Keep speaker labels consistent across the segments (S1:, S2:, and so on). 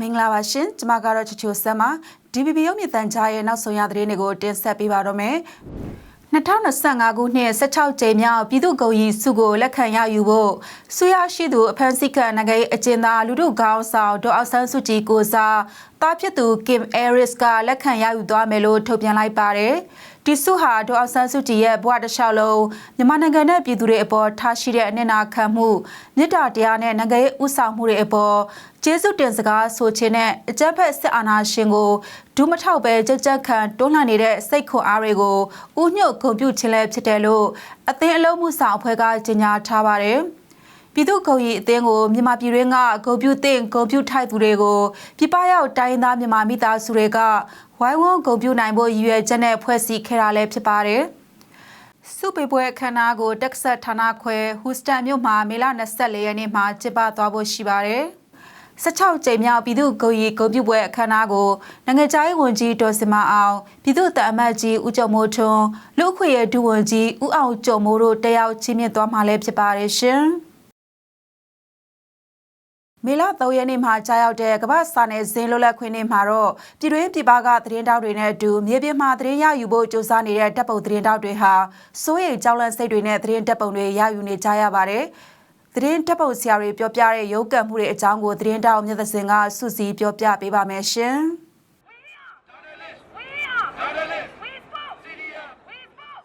S1: မင်္ဂလာပါရှင်ကျမကတော့ချချိုဆမ်ပါ DBB ရုပ်မြင်သံကြားရဲ့နောက်ဆုံးရသတင်းတွေကိုတင်ဆက်ပေးပါတော့မယ်2025ခုနှစ်16ကြိမ်မြောက်ပြည်သူ့ဂုဏ်ရီစုကိုလက်ခံရယူဖို့ဆွေရရှိသူအဖန်စစ်ကန်နိုင်ငံရေးအကျဉ်းသားလူထုခေါင်းဆောင်ဒေါက်အောင်ဆန်းစုကြည်ကိုစားတားဖြစ်သူကင်အဲရစ်ကလက်ခံရယူသွားမယ်လို့ထုတ်ပြန်လိုက်ပါတယ် ဒီစုဟာဒေါက်အောင်ဆန်းစုကြည်ရဲ့ဘဝတစ်လျှောက်လုံးမြန်မာနိုင်ငံနဲ့ပြည်သူတွေအပေါ်ထားရှိတဲ့အနစ်နာခံမှုမြစ်တာတရားနဲ့နိုင်ငံရေးဥဆောင်မှုတွေအပေါ်ကျေးဇူးတင်စကားဆိုခြင်းနဲ့အကြမ်းဖက်စစ်အာဏာရှင်ကိုဒုမထောက်ပဲကြက်ကြက်ခံတွန်းလှန်နေတဲ့စိတ်ခွန်အားတွေကိုဥညွတ်ဂုဏ်ပြုခြင်းလည်းဖြစ်တယ်လို့အသင်းအလုံးမှုဆောင်အဖွဲ့ကကြေညာထားပါတယ်။ ပြည်သူ့ဂုံရီအသင်းကိုမြန်မာပြည်တွင်းကဂုံပြူတင်ဂုံပြူထိုက်သူတွေကိုပြပရောက်တိုင်းသားမြန်မာမိသားစုတွေကဝိုင်းဝန်းဂုံပြူနိုင်ဖို့ရည်ရွယ်ချက်နဲ့ဖွဲ့စည်းခဲ့တာလည်းဖြစ်ပါတယ်။စုပေပွဲအခမ်းအနားကိုတက်ဆက်ဌာနခွဲဟူစတန်မြို့မှာမေလ24ရက်နေ့မှာကျင်းပသွားဖို့ရှိပါတယ်။16ကြိမ်မြောက်ပြည်သူ့ဂုဏ်ရီဂုဏ်ပြုပွဲအခမ်းအနားကိုနိုင်ငံခြားရေးဝန်ကြီးဒေါ်စင်မအောင်ပြည်သူ့တအမတ်ကြီးဦးကျော်မိုးထွန်းလူ့အခွင့်အရေးဒုဝန်ကြီးဦးအောင်ကျော်မိုးတို့တက်ရောက်ချီးမြှင့်သွားမှာလည်းဖြစ်ပါတယ်ရှင်။ မေလ3ရက်နေ့မှာကြာရောက်တဲ့ကမ္ဘာစာနယ်ဇင်းလွတ်လပ်ခွင့်နေ့မှာတော့ပြည်တွင်းပြည်ပကသတင်းတောက်တွေနဲ့အတူမြေပြင်မှာသတင်းရယူဖို့ကြိုးစားနေတဲ့တပ်ပုံသတင်းတောက်တွေဟာစိုးရိမ်ကြောက်လန့်စိတ်တွေနဲ့သတင်းတပ်ပုံတွေရယူနေကြရပါတယ်။သတင်းတပ်ပုံဆရာတွေပြောပြတဲ့ရုပ်ကံမှုတွေအကြောင်းကိုသတင်းတောက်မြတ်သစင်ကစုစည်းပြောပြပေးပါမယ်ရှင်။
S2: We are. We spoke. We spoke.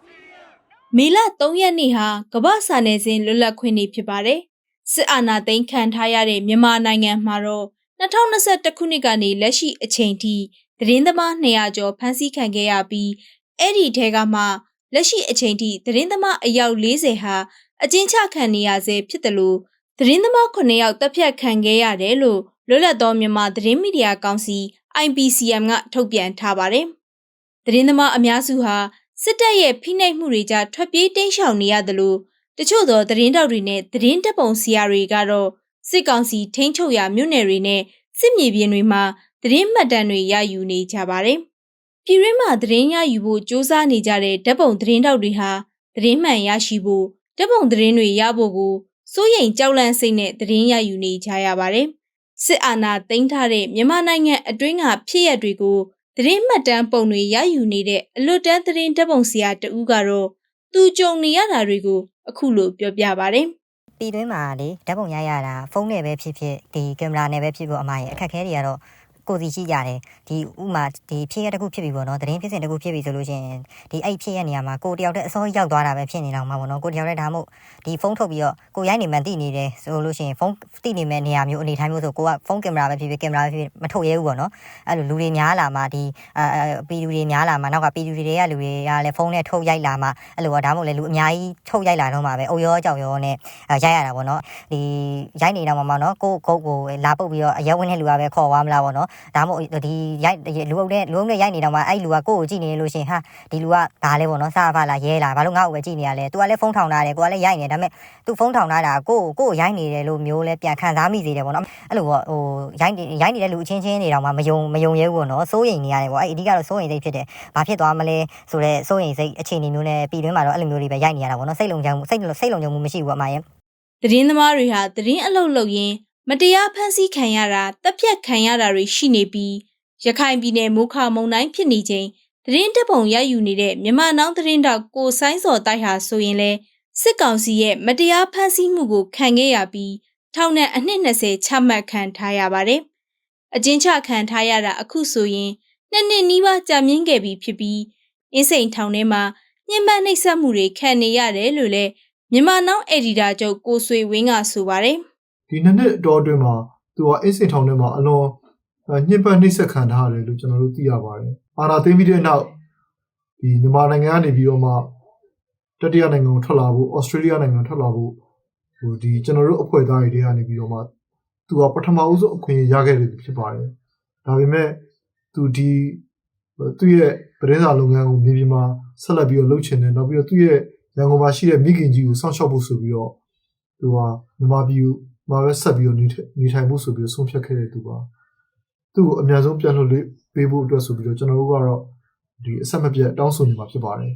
S3: မေလ3ရက်နေ့ဟာကမ္ဘာစာနယ်ဇင်းလွတ်လပ်ခွင့်နေ့ဖြစ်ပါတယ်။ စစ်အာဏာသိမ်းခံထားရတဲ့မြန်မာနိုင်ငံမှာတော့2021ခုနှစ်ကနေလက်ရှိအချိန်ထိသတင်းသမား200ကျော်ဖမ်းဆီးခံခဲ့ရပြီးအဲ့ဒီထဲကမှလက်ရှိအချိန်ထိသတင်းသမားအယောက်40ဟာအကျဉ်းချခံနေရဆဲဖြစ်တယ်လို့သတင်းသမား9ယောက်တပ်ဖြတ်ခံခဲ့ရတယ်လို့လွတ်လပ်သောမြန်မာသတင်းမီဒီယာကောင်စီ IPCM ကထုတ်ပြန်ထားပါတယ်။သတင်းသမားအများစုဟာစစ်တပ်ရဲ့ဖိနှိပ်မှုတွေကြားထွက်ပြေးတိမ်းရှောင်နေရတယ်လို့ တချို့သောသတင်းတောက်တွေနဲ့သတင်းတပ်ပုံဆရာတွေကတော့စစ်ကောင်စီထိန်းချုပ်ရာမြို့နယ်တွေနဲ့စစ်မြေပြင်တွေမှာသတင်းမှတ်တမ်းတွေရယူနေကြပါတယ်။ပြည်ရင်းမှာသတင်းရယူဖို့စ조사နေကြတဲ့တပ်ပုံသတင်းတောက်တွေဟာသတင်းမှန်ရရှိဖို့တပ်ပုံသတင်းတွေရဖို့ကိုစိုးရိမ်ကြောက်လန့်စိတ်နဲ့သတင်းရယူနေကြရပါတယ်။စစ်အာဏာသိမ်းထားတဲ့မြန်မာနိုင်ငံအတွင်းကဖြစ်ရပ်တွေကိုသတင်းမှတ်တမ်းပုံတွေရယူနေတဲ့အလွတ်တန်းသတင်းတပ်ပုံဆရာတဦးကတော့သူကြုံနေရတာတွေကို အခုလိုပြောပြပါဗျ။
S4: ပြည်တွင်းမှာလေဓာတ်ပုံရရတာဖုန်းနဲ့ပဲဖြစ်ဖြစ်ဒီကင်မရာနဲ့ပဲဖြစ်ဖြစ်အမရဲ့အခက်အခဲတွေကတော့ ကိုယ်စီရှိကြတယ်ဒီဥမာဒီဖြစ်ရတစ်ခုဖြစ်ပြီပေါ့နော်သတင်းဖြစ်စဉ်တစ်ခုဖြစ်ပြီဆိုလို့ရှိရင်ဒီအဲ့ဖြစ်ရနေရာမှာကိုယ်တယောက်တည်းအစောရောက်သွားတာပဲဖြစ်နေတော့မှာပေါ့နော်ကိုယ်တယောက်တည်းဒါမှမဟုတ်ဒီဖုန်းထုတ်ပြီးတော့ကိုရိုက်နေမှန်သိနေတယ်ဆိုလို့ရှိရင်ဖုန်းသိနေမဲ့နေရာမျိုးအနေထိုင်မျိုးဆိုကိုကဖုန်းကင်မရာပဲဖြစ်ဖြစ်ကင်မရာပဲဖြစ်ဖြစ်မထုတ်ရဲဘူးပေါ့နော်အဲ့လိုလူတွေများလာမှဒီအာပီလူတွေများလာမှနောက်ကပီလူတွေကလူတွေကလည်းဖုန်းနဲ့ထုတ်ရိုက်လာမှအဲ့လိုဒါမှမဟုတ်လေလူအများကြီးထုတ်ရိုက်လာတော့မှပဲအုံရောကြောက်ရောနဲ့ရိုက်ရတာပေါ့နော်ဒီရိုက်နေတော့မှပေါ့နော်ကိုကုတ်ကိုလာပုတ်ပြီးတော့အရက်ဝင်တဲ့လူကပဲခေါ်သွားမလားပေါ့နော်ဒါမှမဟုတ်ဒီရိုက်လူအုပ်တဲ့လူအုပ်နဲ့ရိုက်နေတော့မှအဲ့လူကကိုကိုကြည့်နေလို့ရှင်ဟာဒီလူကဒါလဲပေါ့နော်စားဖလားရဲလားဘာလို့ငါ့ကိုပဲကြည့်နေရလဲ तू ကလည်းဖုန်းထောင်ထားတယ်ကိုကလည်းရိုက်နေဒါပေမဲ့ तू ဖုန်းထောင်ထားတာကိုကိုရိုက်နေတယ်လို့မျိုးလဲပြန်ခံစားမိစေတယ်ပေါ့နော်အဲ့လိုပေါ့ဟိုရိုက်နေရိုက်နေတဲ့လူအချင်းချင်းနေတော့မှမယုံမယုံရဲဘူးပေါ့နော်စိုးရိမ်နေရတယ်ပေါ့အဲ့အဓိကတော့စိုးရိမ်စိတ်ဖြစ်တယ်ဘာဖြစ်သွားမလဲဆိုတော့စိုးရိမ်စိတ်အခြေအနေမျိုးနဲ့ပြည်တွင်းမှာတော့အဲ့လိုမျိုးတွေပဲရိုက်နေရတာပေါ့နော်စိတ်လုံခြုံမှုစိတ်စိတ်လုံခြုံမှုမရှိဘူးပေါ့အမရဲ့
S3: သတင်းသမားတွေဟာသတင်းအလုပ်လုပ်ရင်း မတရားဖမ်းဆီးခံရတာတပ်ဖြတ်ခံရတာတွေရှိနေပြီးရခိုင်ပြည်နယ်မိုးခမုံတိုင်းဖြစ်နေချိန်သတင်းတပ်ပုံရယူနေတဲ့မြန်မာနောင်သတင်းတောက်ကိုဆိုင်စော်တိုက်ဟာဆိုရင်လဲစစ်ကောင်စီရဲ့မတရားဖမ်းဆီးမှုကိုခံခဲ့ရပြီးထောင်နဲ့အနှစ်20ချမှတ်ခံထားရပါတယ်။အကျဉ်းချခံထားရတာအခုဆိုရင်နှစ်နှစ်နီးပါးကြာမြင့်ခဲ့ပြီဖြစ်ပြီးအင်းစိန်ထောင်ထဲမှာညှဉ်းပန်းနှိပ်စက်မှုတွေခံနေရတယ်လို့လဲမြန်မာနောင်အက်ဒီတာချုပ်ကိုဆွေဝင်းကဆိုပါတယ်
S5: ဒီနှစ်နှစ်အတော်အတွင်းမှာသူကအိတ်စိန်ထောင်ထဲမှာအလွန်ညှဉ်းပန်းနှိပ်စက်ခံထားရတယ်လို့ကျွန်တော်တို့သိရပါတယ်။အာဏာသိမ်းပြီးတဲ့နောက်ဒီမြန်မာနိုင်ငံကနေပြီးတော့မှတတိယနိုင်ငံကိုထွက်လာဖို့ဩစတြေးလျနိုင်ငံထွက်လာဖို့ဟိုဒီကျွန်တော်တို့အဖွဲ့သားတွေကနေပြီးတော့မှသူကပထမဦးဆုံးအခွင့်အရေးရခဲ့တယ်ဖြစ်ပါတယ်။ဒါပေမဲ့သူဒီသူ့ရဲ့သတင်းစာလုပ်ငန်းကိုမြေပြင်မှာဆက်လက်ပြီးတော့လုပ်ချင်တယ်နောက်ပြီးတော့သူ့ရဲ့ရန်ကုန်မှာရှိတဲ့မိခင်ကြီးကိုစောင့်ရှောက်ဖို့ဆိုပြီးတော့သူကမြန်မာပြည်ကို မှာပဲဆက်ပြီးတော့နေထိုင်နေထိုင်ဖို့ဆိုပြီးတော့ဆုံးဖြတ်ခဲ့တဲ့သူပါသူ့ကိုအများဆုံးပြန်လွှတ်လေးပေးဖို့အတွက်ဆိုပြီးတော့ကျွန်တော်တို့ကတော့ဒီအဆက်မပြတ်တောင်းဆိုနေမှာဖြစ်ပါတယ်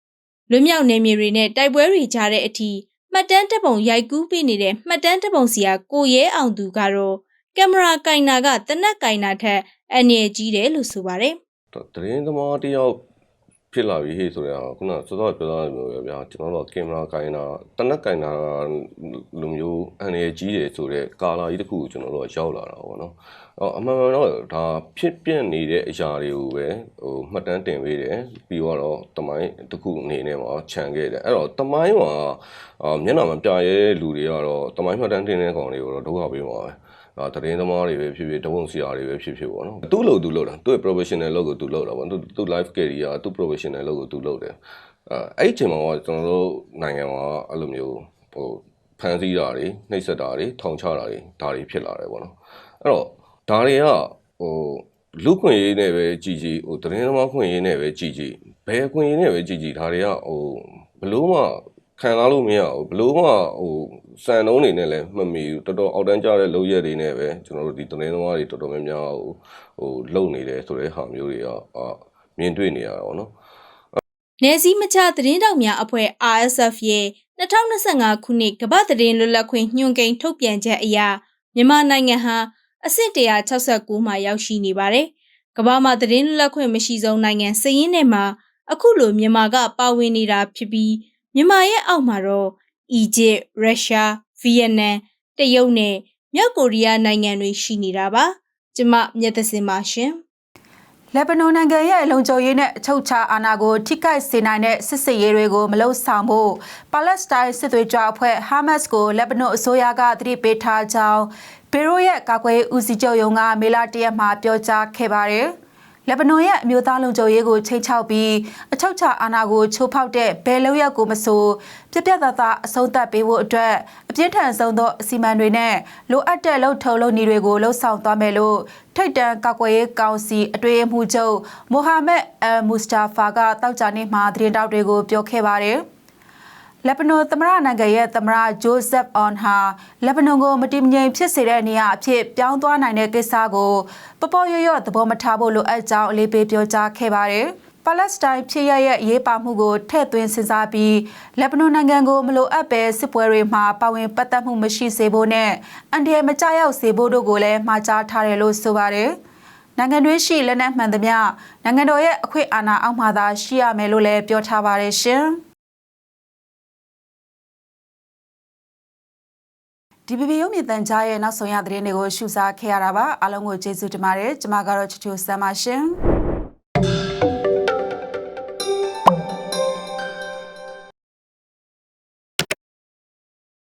S5: ။
S3: လွတ်မြောက်နေမြေတွေနဲ့တိုက်ပွဲတွေကြားတဲ့အထိမမှတ်တမ်းတစ်ပုံရိုက်ကူးပေးနေတဲ့မှတ်တမ်းတစ်ပုံစီကကိုရဲအောင်သူကတော့ကင်မရာကင်နာကတနက်ကင်နာထက်အနေကြီးတယ်လို့ဆိုပါတယ်
S6: တရင်သမားတယောက်ဖြစ်လာပြီဟေ့ဆိုတော့ခုနစောစောပြောသားမျိုးပဲဗျာကျွန်တော်တို့ကကင်မရာကင်တာတနက်ကင်တာလူမျိုးအ န်ရကြီးတယ်ဆိုတော့ကာလာကြီးတစ်ခုကိုကျွန်တော်တို့ကရောက်လာတာပေါ့နော်အော်အမှန်မှန်တော့ဒါဖြစ်ပြနေတဲ့အရာတွေကိုပဲဟိုမှတ်တမ်းတင်ပေးတယ်ပြီးတော့တမိုင်းတစ်ခုအနေနဲ့မှာခြံခဲ့တယ်အဲ့တော့တမိုင်းမှာအာမျက်နှာမပြရဲလူတွေကတော့တမိုင်းမှတ်တမ်းတင်တဲ့ကောင်တွေကိုတော့ဒုက္ခပေးမှာပဲအာတရင်သမားတွေပဲဖြစ်ဖြစ်တဝုံဆရာတွေပဲဖြစ်ဖြစ်ပေါ့နော်သူ့လို့သူလုပ်တာသူ့ရဲ့ professional လုပ်ကိုသူလုပ်တာပေါ့သူသူ live career သူ professional လုပ်ကိုသူလုပ်တယ်အဲအဲ့ဒီအချိန်မှာကကျွန်တော်တို့နိုင်ငံမှာအဲ့လိုမျိုးဟို ဖန်ဆီးတာတွေနှိပ်စက်တာတွေထောင်ချတာတွေဒါတွေဖြစ်လာတယ်ပေါ့နော်အဲ့တော့ဒါတွေကဟိုလူခွင့်ရေးနဲ့ပဲကြည်ကြည်ဟိုတရင်သမားခွင့်ရေးနဲ့ပဲကြည်ကြည်ဘယ်ခွင့်ရေးနဲ့ပဲကြည်ကြည်ဒါတွေကဟိုဘလို့မှခံစားလို့မရဘူးဘလို့မှဟိုစံနှုံးနေနဲ့လည်းမမီဘူးတော်တော်အောက်တန်းကျတဲ့လုပ်ရက်တွေနဲ့ပဲကျွန်တော်တို့ဒီတရင်သမားတွေတော်တော်များများဟိုဟိုလုံနေတယ်ဆိုတဲ့ဟာမျိုးတွေကအာမြင်တွေ့နေရတာပေါ့နော်။
S3: နယ်စည်းမခြားသတင်းတောက်များအဖွဲ့ RSF ရဲ့2025ခုနှစ်ကမ္ဘာသတင်းလွတ်လပ်ခွင့်ညွှန်ကိန်းထုတ်ပြန်ချက်အရမြန်မာနိုင်ငံဟာအဆင့်169မှာရောက်ရှိနေပါတယ်။ကမ္ဘာမှာသတင်းလွတ်လပ်ခွင့်မရှိဆုံးနိုင်ငံစရင်းထဲမှာအခုလိုမြန်မာကပါဝင်နေတာဖြစ်ပြီးမြန်မာရဲ့အောက်မှာတော့အီဂျစ်၊ရုရှား၊ဗီယက်နမ်၊တရုတ်နဲ့မြောက်ကိုရီးယားနိုင်ငံတွေရှိနေတာပါ။ကျမမြတ်သစင်ပါရှင်။
S1: လက်ဘနွန်နိုင်ငံရဲ့လုံခြုံရေးနဲ့အချုပ်အခြာအာဏာကိုထိခိုက်စေနိုင်တဲ့စစ်စင်ရေးတွေကိုမလုံဆောင်ဖို့ပါလက်စတိုင်းစစ်သွေးကြွအဖွဲ့ဟာမတ်စ်ကိုလက်ဘနွန်အစိုးရကသတိပေးထားကြောင်းဘေရိုရဲ့ကာကွယ်ရေးဦးစီးချုပ်ရုံးကမေလတရက်မှာပြောကြားခဲ့ပါတယ်။ လက်ဘနွန်ရဲ့အမျိုးသားလုံခြုံရေးကိုချိန်ချောက်ပြီးအချုပ်အခြာအာဏာကိုချိုးဖောက်တဲ့ဘယ်လောက်ရက်ကိုမဆိုပြပြသားသားအဆုံးသတ်ပေးဖို့အတွက်အပြင်းထန်ဆုံးသောအစီအမံတွေနဲ့လိုအပ်တဲ့လှုပ်ထုံလုပ်နည်းတွေကိုလှုပ်ဆောင်သွားမယ်လို့ထိတ်တန့်ကာကွယ်ရေးကောင်စီအတွေ့အမှုချုပ်မိုဟာမက်အယ်မူစတာဖာကတောက်ကြနေ့မှာသတင်းတောက်တွေကိုပြောခဲ့ပါတယ်။ လက်ဘနွန်သမ္မတနိုင်ငံရဲ့သမ္မတဂျိုးဆက်အွန်ဟာလက်ဘနွန်ကိုမတည်မငြိမ်ဖြစ်စေတဲ့နေရာအဖြစ်ပြောင်းသွားနိုင်တဲ့ကိစ္စကိုပပေါ်ရွရွသဘောမထားဖို့လိုအပ်ကြောင်းအလေးပေးပြောကြားခဲ့ပါတယ်။ပါလက်စတိုင်းဖြစ်ရရဲ့အရေးပါမှုကိုထည့်သွင်းစဉ်းစားပြီးလက်ဘနွန်နိုင်ငံကိုမလိုအပ်ပဲစစ်ပွဲတွေမှာပါဝင်ပတ်သက်မှုမရှိစေဖို့နဲ့အန်ဒီယမကြောက်ရောက်စေဖို့တို့ကိုလည်းမှာကြားထားတယ်လို့ဆိုပါတယ်။နိုင်ငံတွင်းရှိလက်နက်မှန်သမျှနိုင်ငံတော်ရဲ့အခွင့်အာဏာအောက်မှာသာရှိရမယ်လို့လည်းပြောထားပါတယ်ရှင်။ DBB ရုံမြင့်တန်ကြားရဲ့နောက်ဆုံးရသတင်းတွေကိုရှုစားခဲ့ရတာပါအားလုံးကိုကျေးဇူးတင်ပါတယ်ကျွန်မကတော့ချူချူဆမ်းပါရှင်